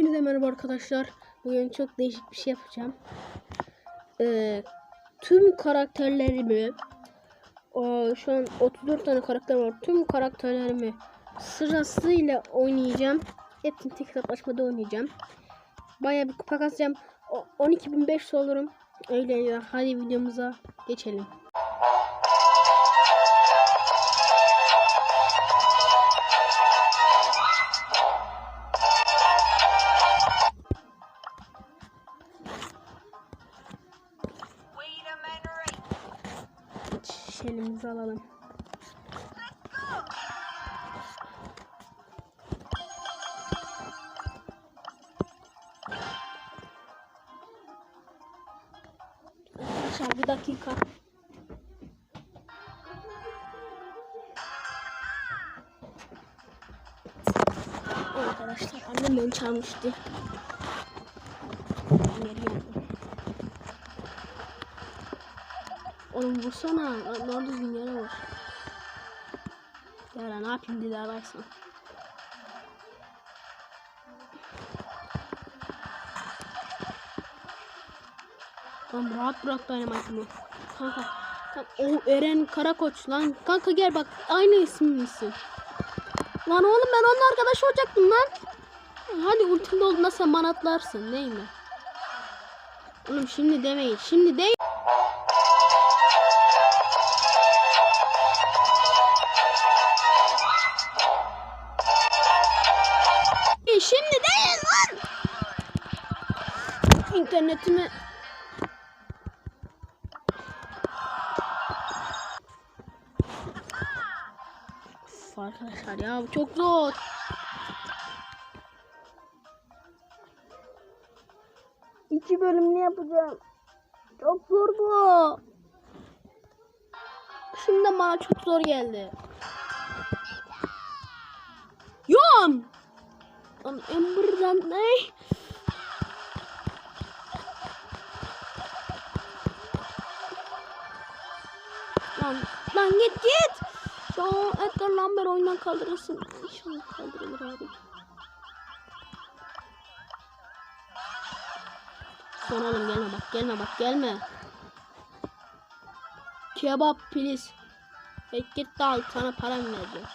Hepinize merhaba arkadaşlar. Bugün çok değişik bir şey yapacağım. Ee, tüm karakterlerimi o, şu an 34 tane karakter var. Tüm karakterlerimi sırasıyla oynayacağım. Hepsini tek hesaplaşmada oynayacağım. Bayağı bir kupa kasacağım. O- 12.500 olurum. Öyle ya. Hadi videomuza geçelim. Minute. Şişelimizi alalım. Arkadaşlar bir dakika. Arkadaşlar annem beni çağırmıştı. Oğlum vursana. Doğru düzgün yere vur. Lan ne yapayım ararsan. Lan rahat bırak dynamite'ımı. Kanka. Kanka, o Eren Karakoç lan. Kanka gel bak aynı isim misin? Lan oğlum ben onunla arkadaş olacaktım lan. Hadi ultimde olduğunda sen bana atlarsın değil mi? Oğlum şimdi demeyin. Şimdi değil. İnternetimi Üf, arkadaşlar ya bu çok zor. İki bölümlü yapacağım. Çok zor bu. Şimdi bana çok zor geldi. Yon! Lan Ember'dan ne? Lan, lan git git. An Edgar Lambert oyundan kaldırırsın. İnşallah kaldırılır abi. Son oğlum gelme bak gelme bak gelme. Kebap please. Hey, git de al sana param vereceğim.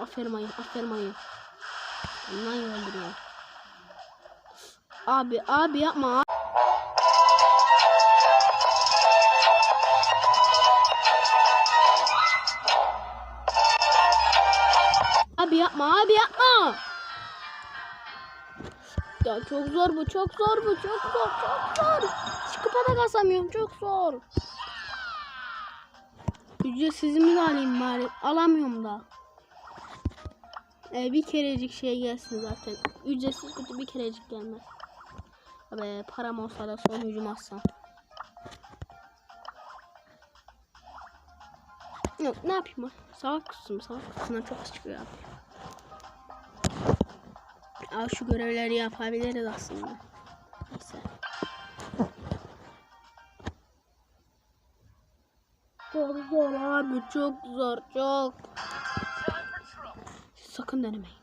Aferin ayı, aferin ayı. Bundan öldürüyor. Abi, abi yapma. Abi yapma, abi yapma. Ya çok zor bu, çok zor bu, çok zor, çok zor. Şu kupada kasamıyorum, çok zor. Ücretsizimi de alayım bari. Alamıyorum da. Ee, bir kerecik şey gelsin zaten. Ücretsiz kutu bir kerecik gelmez. Abi param olsa da son hücum atsam. Yok ne yapayım? Savaş kutusu Savaş kutusundan çok az çıkıyor abi. Aa, şu görevleri yapabiliriz aslında. Neyse. Çok zor abi çok zor çok. Sakın denemeyin.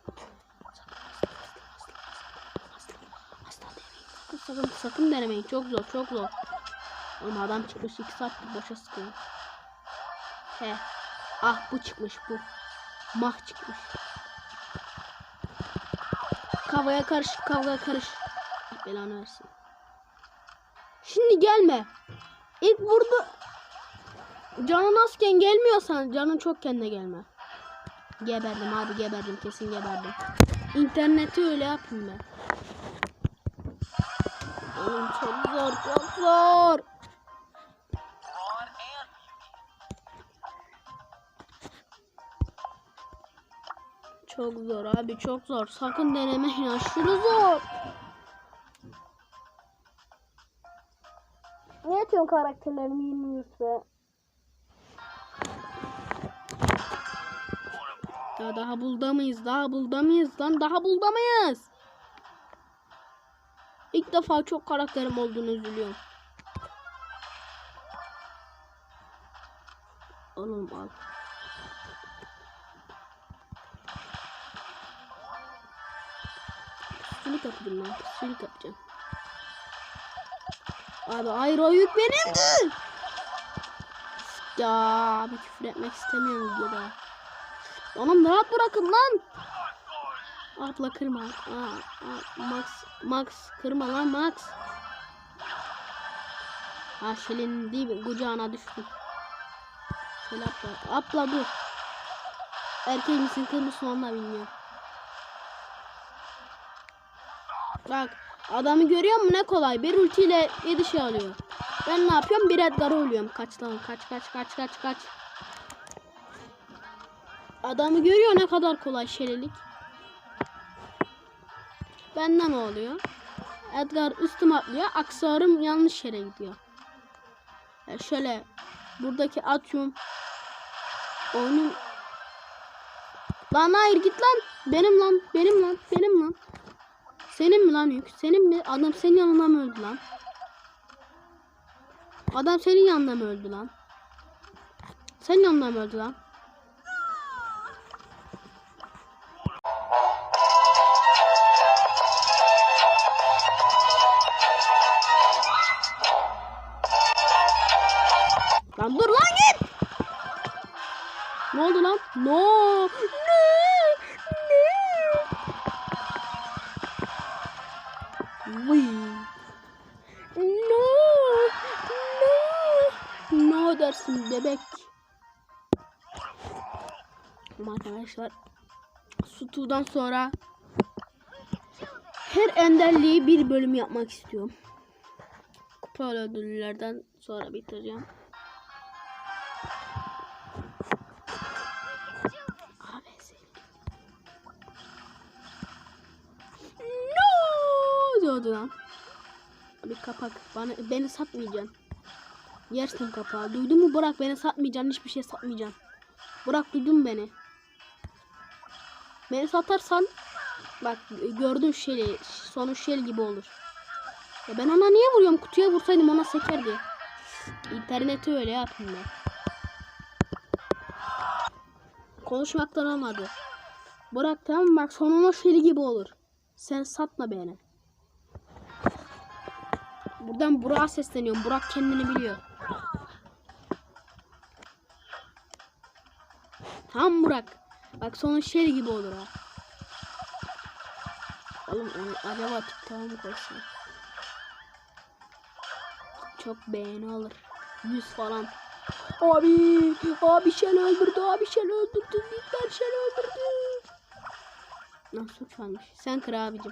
Sakın, sakın denemeyin. Çok zor, çok zor. Oğlum adam çıkmış 2 saattir boşa sıkıyor. He. Ah bu çıkmış bu. Mah çıkmış. Kavgaya karış, kavgaya karış. Belanı versin. Şimdi gelme. İlk vurdu. Canın azken gelmiyorsan canın çok kendine gelme. Geberdim abi geberdim kesin geberdim. İnterneti öyle yapayım ben. Oğlum çok zor çok zor. Çok zor abi çok zor. Sakın denemeyin aşırı zor. Niye atıyorsun karakterlerimi 20 yurtta? Ya daha bulda mıyız? Daha bulda mıyız lan? Daha bulda mıyız? İlk defa çok karakterim olduğunu üzülüyorum. Oğlum al. Pislik yapacağım lan. Pislik yapacağım. Abi hayır o yük benimdi. Ya abi küfür etmek istemiyorum videoda. Oğlum rahat bırakın lan. Abla kırma. Aa, aa, Max, Max kırma lan Max. Ha Şelin değil? Kucağına düştüm. Şöyle atla. Atla dur. Erkek misin kız mısın onu bilmiyorum. Bak adamı görüyor musun ne kolay. Bir ultiyle 7 şey alıyor. Ben ne yapıyorum? Bir Edgar'ı ölüyorum. Kaç lan kaç kaç kaç kaç kaç. Adamı görüyor ne kadar kolay şelelik. Benden ne oluyor? Edgar üstüme atlıyor. Aksarım yanlış yere gidiyor. Ya şöyle buradaki atıyorum. Oyunun Lan hayır git lan. Benim lan. Benim lan. Benim lan. Senin mi lan yük? Senin mi? Adam senin yanına mı öldü lan? Adam senin yanında mı öldü lan? Senin yanında mı öldü lan? Lan dur lan git. Ne oldu lan? No. Ne? Ne? Vıy. No. No. No dersin bebek. Ama Arkadaşlar Sutu'dan sonra her enderliği bir bölüm yapmak istiyorum. Kupa ödüllerden sonra bitireceğim. Diyordu lan. Abi kapak. Bana beni satmayacaksın. Yersin kapağı. Duydun mu Burak beni satmayacaksın. Hiçbir şey satmayacaksın. Burak duydun beni. Beni satarsan bak gördün şeyi sonu şel gibi olur. Ya ben ona niye vuruyorum? Kutuya vursaydım ona sekerdi. İnterneti öyle yapayım ben. Konuşmaktan olmadı. Burak tamam bak sonuna şeli gibi olur. Sen satma beni. Buradan Burak'a sesleniyorum. Burak kendini biliyor. Tamam Burak. Bak sonu şeli gibi olur ha. Oğlum onu acaba TikTok'a mı koysam? Çok beğeni alır. 100 falan. Abi, abi Şel öldürdü, abi Şel öldürdü, Lütfen Şel öldürdü. Nasıl çalmış? Sen kır abicim.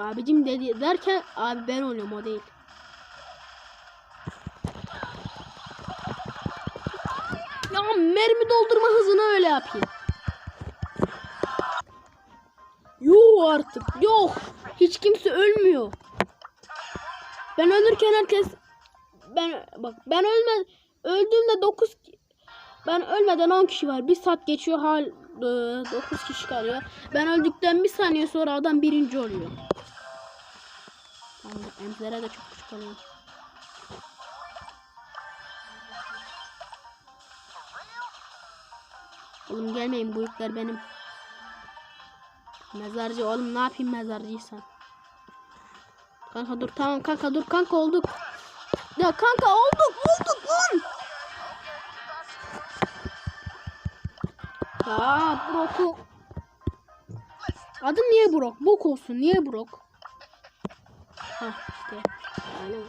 Abicim dedi derken abi ben oluyorum o değil. Ya mermi doldurma hızını öyle yapayım. Yok artık yok. Hiç kimse ölmüyor. Ben ölürken herkes ben bak ben ölme öldüğümde 9 ben ölmeden 10 kişi var. Bir saat geçiyor hal 9 kişi kalıyor. Ben öldükten bir saniye sonra adam birinci oluyor. Tamam, emzlere de çok küçük oluyor. Oğlum gelmeyin bu yükler benim. Mezarcı oğlum ne yapayım mezarcıysan. Kanka dur tamam kanka dur kanka olduk. Ya kanka olduk olduk lan. Aa Brock'u. Adın niye Brock? Bok olsun niye Brock? Hah işte. Aynen.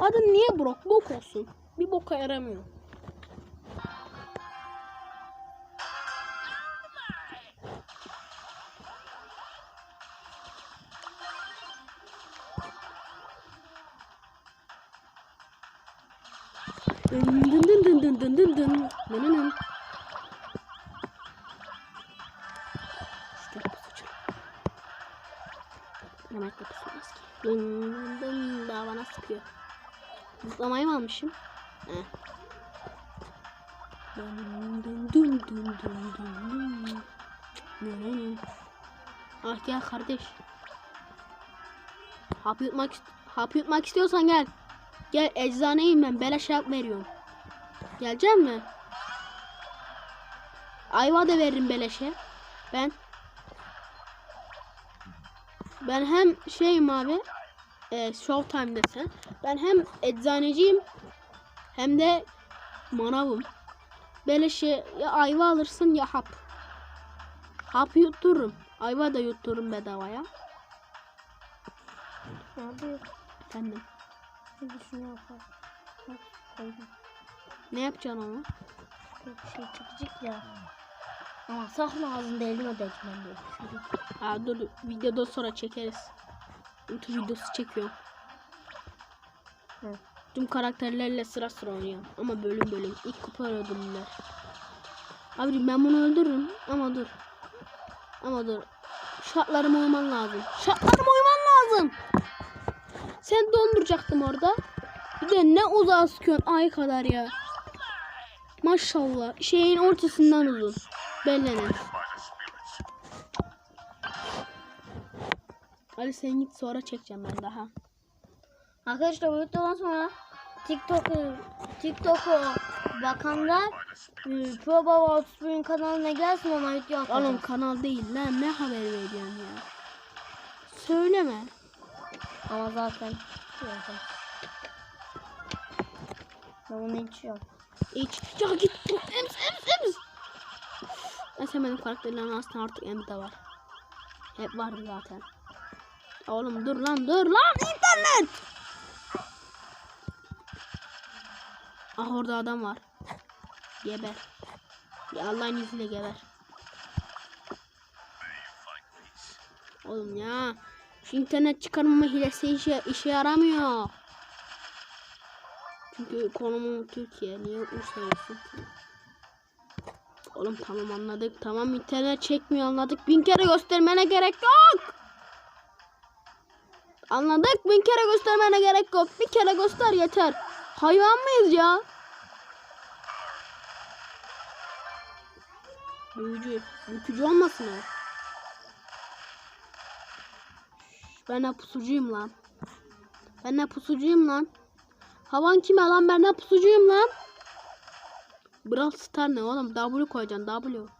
Adın niye Brock? Bok olsun. Bir boka yaramıyor. Dın dın dın dın dın dın dın dın. Dın dın. İşte bu suçum. Demek ki dın dın daha bana sıkıyor. Zıplamayı mı almışım? He. Dın dın dın dın dın. Ah gel kardeş. Hap yutmak, hap yutmak istiyorsan gel. Gel eczaneyim ben. Beleş yap veriyorum. Gelecek mi? Ayva da veririm beleşe. Ben ben hem şeyim abi e, Showtime desen. Ben hem eczaneciyim hem de manavım. Beleşe ya ayva alırsın ya hap. Hap yuttururum. Ayva da yuttururum bedavaya. Abi Efendim. bir düşünüyorum. Ne yapacaksın onu? Bir şey çıkacak ya. Ama sakla ağzında elime değmem diyor. Ha dur videodan sonra çekeriz. YouTube videosu çekiyorum. Hı. Tüm karakterlerle sıra sıra oynuyorum. Ama bölüm bölüm. İlk kupa ödüller. Abi ben bunu öldürürüm. Ama dur. Ama dur. Şartlarıma uyman lazım. Şartlarıma uyman lazım. Sen donduracaktım orada. Bir de ne uzağa sıkıyorsun ay kadar ya. Maşallah. Şeyin ortasından uzun. Bellenen. Ali sen git sonra çekeceğim ben daha. Arkadaşlar bu videodan sonra TikTok'u TikTok'u bakanlar e, Pro Baba 31'in kanalına gelsin ona video atacağım. Oğlum kanal değil lan ne haber veriyorsun ya. Söyleme. Ama zaten zaten. Ben bunu içiyorum. İç. Ya git. Ems ems ems. Neyse benim karakterlerim aslında artık Em'de var. Hep vardı zaten. Oğlum dur lan dur lan internet. Ah orada adam var. Geber. Ya Allah'ın izniyle geber. Oğlum ya. Şu internet çıkarmama hilesi işe, işe yaramıyor. Çünkü konumum Türkiye. Niye uluslararası? Oğlum tamam anladık. Tamam internet çekmiyor anladık. Bin kere göstermene gerek yok. Anladık. Bin kere göstermene gerek yok. Bir kere göster yeter. Hayvan mıyız ya? Büyücü. Büyücü olmasın o. Ben de pusucuyum lan. Ben de pusucuyum lan. Havan kime lan? Ben de pusucuyum lan. Brawl Star ne oğlum? W koyacaksın W.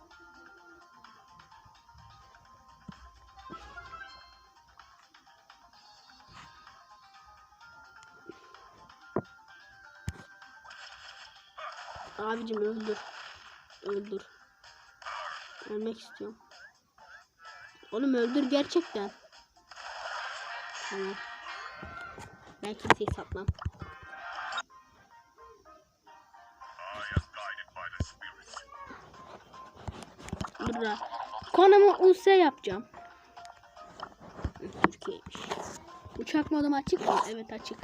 Abicim öldür. Öldür. Ölmek istiyorum. Oğlum öldür gerçekten. Tamam. Ben kimseyi satmam. Burada. Konumu US yapacağım. Türkiye'ymiş. Uçak modum açık mı? Evet açık.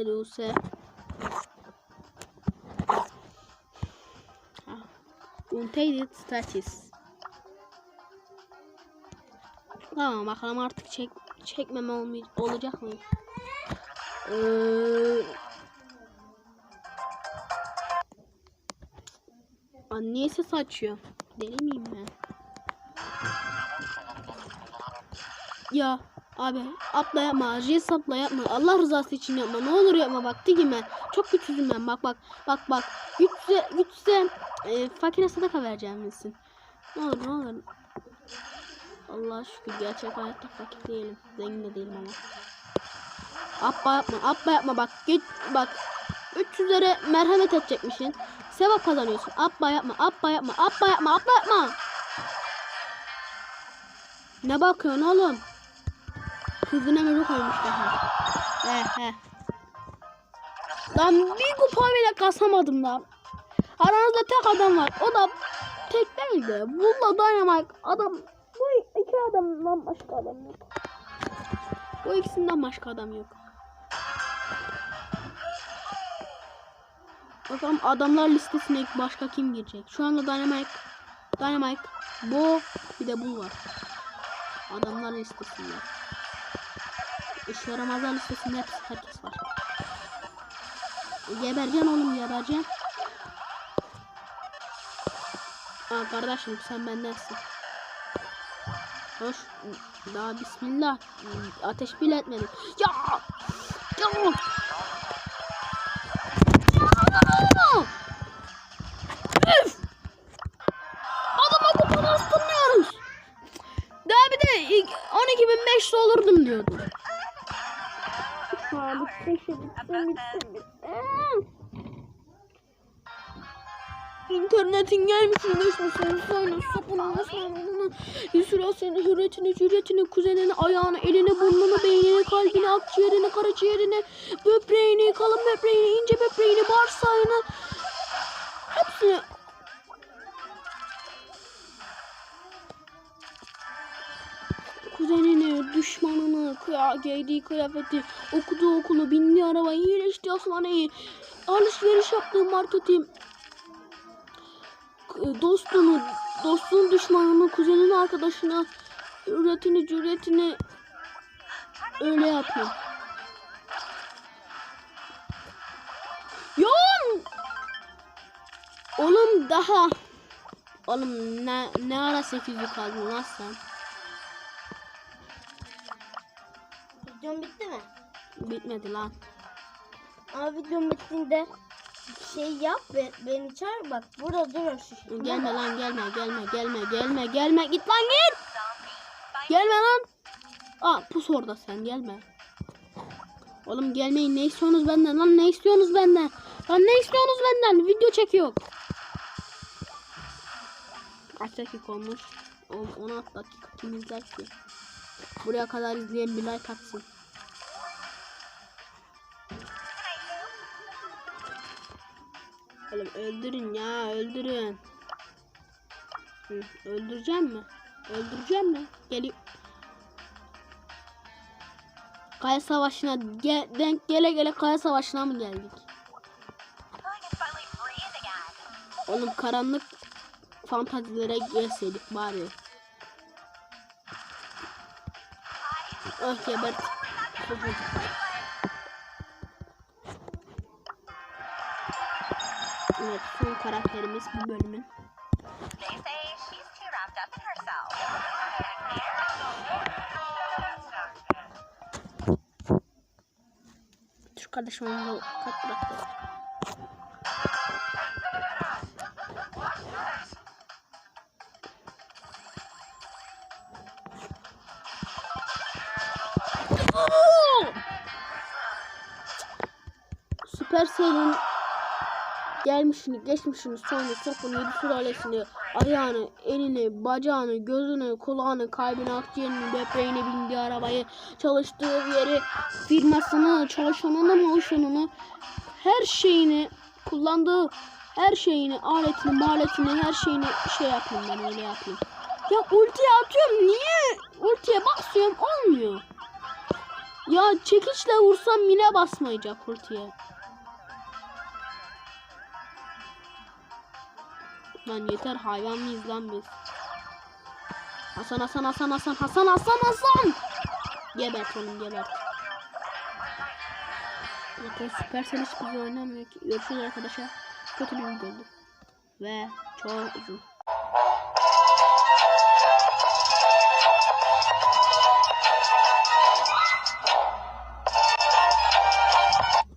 Dedi US. Untated status. Tamam bakalım artık çek çekmeme olacak mı? Ee, Aa, niye ses açıyor? Deli miyim ben? Ya abi atla yapma. Jes atla yapma. Allah rızası için yapma. Ne olur yapma bak digim. Çok güçsüzüm ben. Bak bak. Bak bak. Güçse güçse e, fakire sadaka vereceğim misin? Ne olur ne olur. Allah şükür gerçek hayatta fakir değilim. Zengin de değilim ama. Abba yapma, abba yapma bak git bak 300'lere merhamet edecekmişsin. Sevap kazanıyorsun. Abba yapma, abba yapma, abba yapma, abba yapma. Ne bakıyorsun oğlum? Kızına mı koymuş daha? He he. Lan bir kupa bile kasamadım lan. Aranızda tek adam var. O da tek değil de. Bulla Dynamite adam. Bu iki adamdan başka adam yok. Bu ikisinden başka adam yok. Bakalım adamlar listesine başka kim girecek? Şu anda Dynamite, Dynamite, bu bir de bu var. Adamlar listesinde. İşe yaramazlar listesinde hepsi herkes var. Gebercen oğlum gebercen. Aa kardeşim sen bendensin. Hoş. Daha bismillah. Ateş bile etmedim. Ya! Ya! Ya! Üf! Ha, bitsin bitsin bitsin bitsin. İnternetin gelmişsin geçmişsin sonra sapını sapını Yusra seni hürretini cüretini kuzenini ayağını elini burnunu beynini kalbini akciğerini karaciğerini böbreğini kalın böbreğini ince böbreğini bağırsağını hepsini düşmanını, kıya, giydiği kıyafeti, okuduğu okulu, bindiği arabayı, iyileştiği hastaneyi, alışveriş yaptığı marketi, dostunu, dostun düşmanını, kuzenin arkadaşını, üretini, cüretini öyle yapayım. Yoğun! Oğlum daha Oğlum ne, ne ara 8'lik kaldın lan sen? Videom bitti mi? Bitmedi lan. Ama videom bittiğinde şey yap ve beni çağır bak burada dur şu. Gelme lan gelme gelme gelme gelme gelme git lan git. Gelme lan. Aa pus orada sen gelme. Oğlum gelmeyin ne istiyorsunuz benden lan ne istiyorsunuz benden? Lan ne istiyorsunuz benden? Video çekiyor. Kaç dakika olmuş? On- 16 dakika kim izler ki? Buraya kadar izleyen bir like atsın. Öldürün ya öldürün. Öldüreceğim mi? Öldüreceğim mi? Geliyor. Kaya Savaşı'na ge- denk gele gele Kaya Savaşı'na mı geldik? Oğlum karanlık fantazilere girseydik bari. Oh gebert. Son karakterimiz bu bölümün. Türk kardeşim onu kat bıraktı. Supercell'in gelmişini, geçmişini, sonra sopun yedi sülalesini, ayağını, elini, bacağını, gözünü, kulağını, kalbini, akciğerini, böbreğini, bindiği arabayı, çalıştığı yeri, firmasını, çalışanını, motionunu, her şeyini, kullandığı her şeyini, aletini, maletini, her şeyini şey yapayım ben öyle yapayım. Ya ultiye atıyorum niye? Ultiye basıyorum olmuyor. Ya çekiçle vursam yine basmayacak ultiye. Lan yeter hayvan mıyız lan biz? Hasan Hasan Hasan Hasan Hasan Hasan Hasan. Gebert oğlum gebert. Zaten Supercell hiç bizi oynamıyor ki. Görüşürüz arkadaşlar. Kötü bir videoydu. Ve çok uzun.